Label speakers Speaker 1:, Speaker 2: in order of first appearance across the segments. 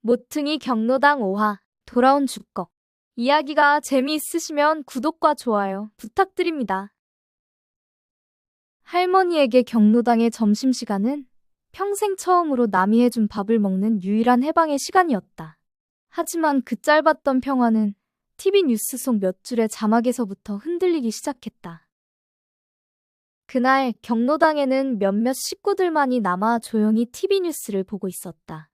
Speaker 1: 모퉁이 경로당 5화 돌아온 주걱 이야기가 재미있으시면 구독과 좋아요 부탁드립니다. 할머니에게 경로당의 점심시간은 평생 처음으로 남이 해준 밥을 먹는 유일한 해방의 시간이었다. 하지만 그 짧았던 평화는 TV 뉴스 속 몇 줄의 자막에서부터 흔들리기 시작했다. 그날 경로당에는 몇몇 식구들만이 남아 조용히 TV 뉴스를 보고 있었다.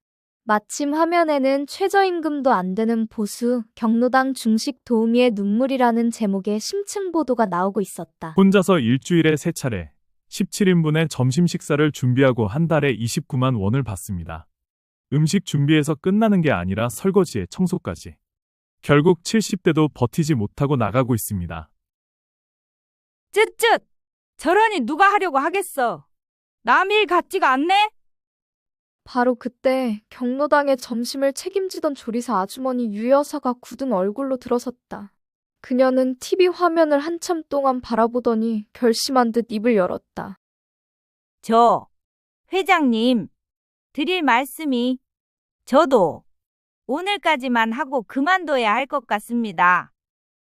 Speaker 1: 마침 화면에는 최저임금도 안 되는 보수 경로당 중식 도우미의 눈물이라는 제목의 심층 보도가 나오고 있었다.
Speaker 2: 혼자서 일주일에 세 차례 17인분의 점심 식사를 준비하고 한 달에 29만 원을 받습니다. 음식 준비해서 끝나는 게 아니라 설거지에 청소까지. 결국 70대도 버티지 못하고 나가고 있습니다.
Speaker 3: 쯧쯧! 저러니 누가 하려고 하겠어. 남일 같지가 않네?
Speaker 1: 바로 그때 경로당의 점심을 책임지던 조리사 아주머니 유 여사가 굳은 얼굴로 들어섰다. 그녀는 TV 화면을 한참 동안 바라보더니 결심한 듯 입을 열었다.
Speaker 3: 저, 회장님, 드릴 말씀이, 저도 오늘까지만 하고 그만둬야 할 것 같습니다.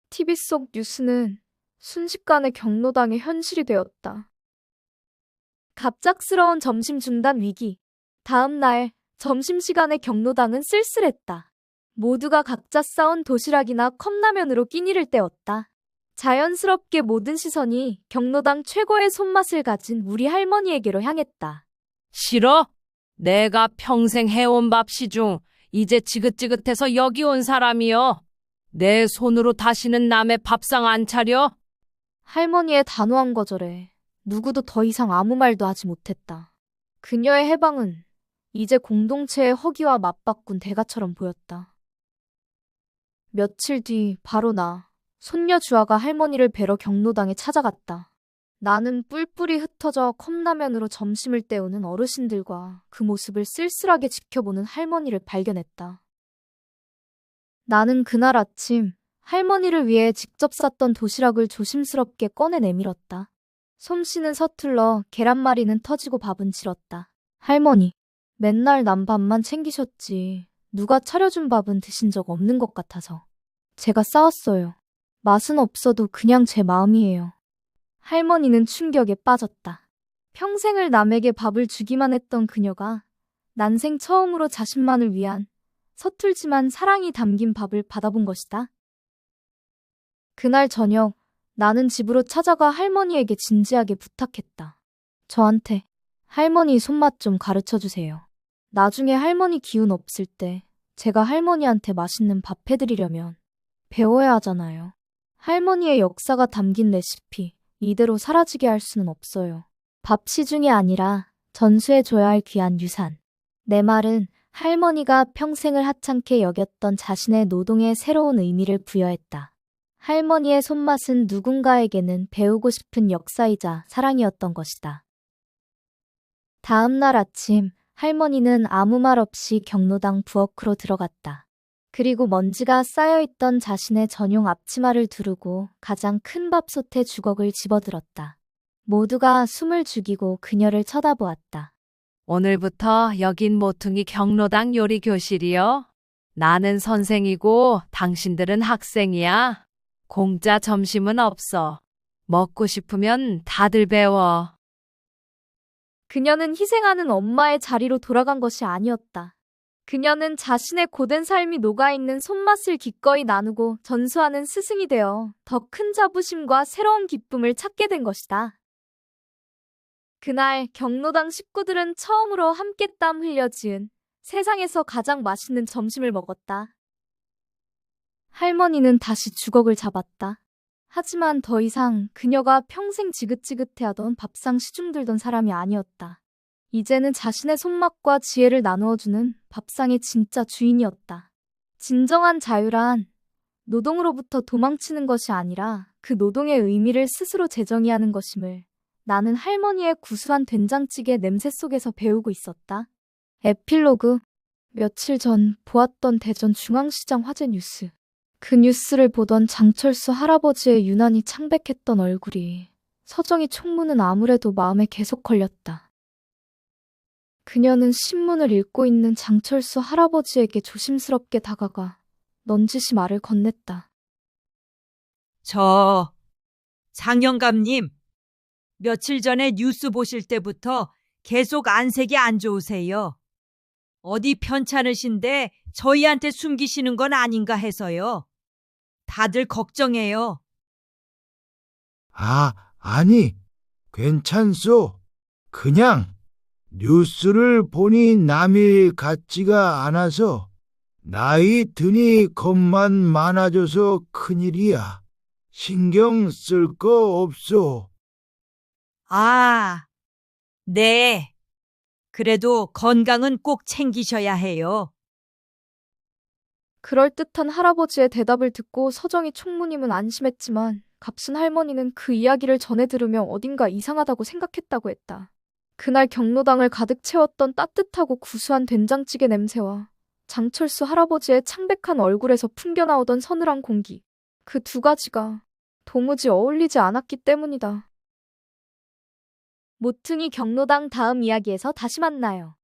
Speaker 1: TV 속 뉴스는 순식간에 경로당의 현실이 되었다. 갑작스러운 점심 중단 위기. 다음 날 점심시간에 경로당은 쓸쓸했다. 모두가 각자 싸온 도시락이나 컵라면으로 끼니를 때웠다. 자연스럽게 모든 시선이 경로당 최고의 손맛을 가진 우리 할머니에게로 향했다.
Speaker 4: 싫어? 내가 평생 해온 밥 시 중 이제 지긋지긋해서 여기 온 사람이여. 내 손으로 다시는 남의 밥상 안 차려?
Speaker 1: 할머니의 단호한 거절에 누구도 더 이상 아무 말도 하지 못했다. 그녀의 해방은 이제 공동체의 허기와 맞바꾼 대가처럼 보였다. 며칠 뒤 바로 나, 손녀 주아가 할머니를 뵈러 경로당에 찾아갔다. 나는 뿔뿔이 흩어져 컵라면으로 점심을 때우는 어르신들과 그 모습을 쓸쓸하게 지켜보는 할머니를 발견했다. 나는 그날 아침 할머니를 위해 직접 쌌던 도시락을 조심스럽게 꺼내 내밀었다. 솜씨는 서툴러 계란말이는 터지고 밥은 질었다. 할머니, 맨날 남 밥만 챙기셨지. 누가 차려준 밥은 드신 적 없는 것 같아서. 제가 싸웠어요. 맛은 없어도 그냥 제 마음이에요. 할머니는 충격에 빠졌다. 평생을 남에게 밥을 주기만 했던 그녀가 난생 처음으로 자신만을 위한 서툴지만 사랑이 담긴 밥을 받아본 것이다. 그날 저녁 나는 집으로 찾아가 할머니에게 진지하게 부탁했다. 저한테 할머니 손맛 좀 가르쳐 주세요. 나중에 할머니 기운 없을 때 제가 할머니한테 맛있는 밥 해드리려면 배워야 하잖아요. 할머니의 역사가 담긴 레시피 이대로 사라지게 할 수는 없어요. 밥 시중이 아니라 전수해줘야 할 귀한 유산. 내 말은 할머니가 평생을 하찮게 여겼던 자신의 노동에 새로운 의미를 부여했다. 할머니의 손맛은 누군가에게는 배우고 싶은 역사이자 사랑이었던 것이다. 다음 날 아침, 할머니는 아무 말 없이 경로당 부엌으로 들어갔다. 그리고 먼지가 쌓여있던 자신의 전용 앞치마를 두르고 가장 큰 밥솥에 주걱을 집어들었다. 모두가 숨을 죽이고 그녀를 쳐다보았다.
Speaker 4: 오늘부터 여긴 모퉁이 경로당 요리 교실이요. 나는 선생이고 당신들은 학생이야. 공짜 점심은 없어. 먹고 싶으면 다들 배워.
Speaker 1: 그녀는 희생하는 엄마의 자리로 돌아간 것이 아니었다. 그녀는 자신의 고된 삶이 녹아있는 손맛을 기꺼이 나누고 전수하는 스승이 되어 더 큰 자부심과 새로운 기쁨을 찾게 된 것이다. 그날 경로당 식구들은 처음으로 함께 땀 흘려 지은 세상에서 가장 맛있는 점심을 먹었다. 할머니는 다시 주걱을 잡았다. 하지만 더 이상 그녀가 평생 지긋지긋해하던 밥상 시중들던 사람이 아니었다. 이제는 자신의 손맛과 지혜를 나누어주는 밥상의 진짜 주인이었다. 진정한 자유란 노동으로부터 도망치는 것이 아니라 그 노동의 의미를 스스로 재정의하는 것임을 나는 할머니의 구수한 된장찌개 냄새 속에서 배우고 있었다. 에필로그 며칠 전 보았던 대전 중앙시장 화재 뉴스. 그 뉴스를 보던 장철수 할아버지의 유난히 창백했던 얼굴이 서정희 총무는 아무래도 마음에 계속 걸렸다. 그녀는 신문을 읽고 있는 장철수 할아버지에게 조심스럽게 다가가 넌지시 말을 건넸다.
Speaker 5: 저, 장영감님, 며칠 전에 뉴스 보실 때부터 계속 안색이 안 좋으세요. 어디 편찮으신데 저희한테 숨기시는 건 아닌가 해서요. 다들 걱정해요.
Speaker 6: 아, 아니, 괜찮소. 그냥 뉴스를 보니 남일 같지가 않아서 나이 드니 겁만 많아져서 큰일이야. 신경 쓸 거 없소.
Speaker 5: 아, 네. 그래도 건강은 꼭 챙기셔야 해요.
Speaker 1: 그럴듯한 할아버지의 대답을 듣고 서정이 총무님은 안심했지만 값순 할머니는 그 이야기를 전해 들으며 어딘가 이상하다고 생각했다고 했다. 그날 경로당을 가득 채웠던 따뜻하고 구수한 된장찌개 냄새와 장철수 할아버지의 창백한 얼굴에서 풍겨나오던 서늘한 공기. 그 두 가지가 도무지 어울리지 않았기 때문이다. 모퉁이 경로당 다음 이야기에서 다시 만나요.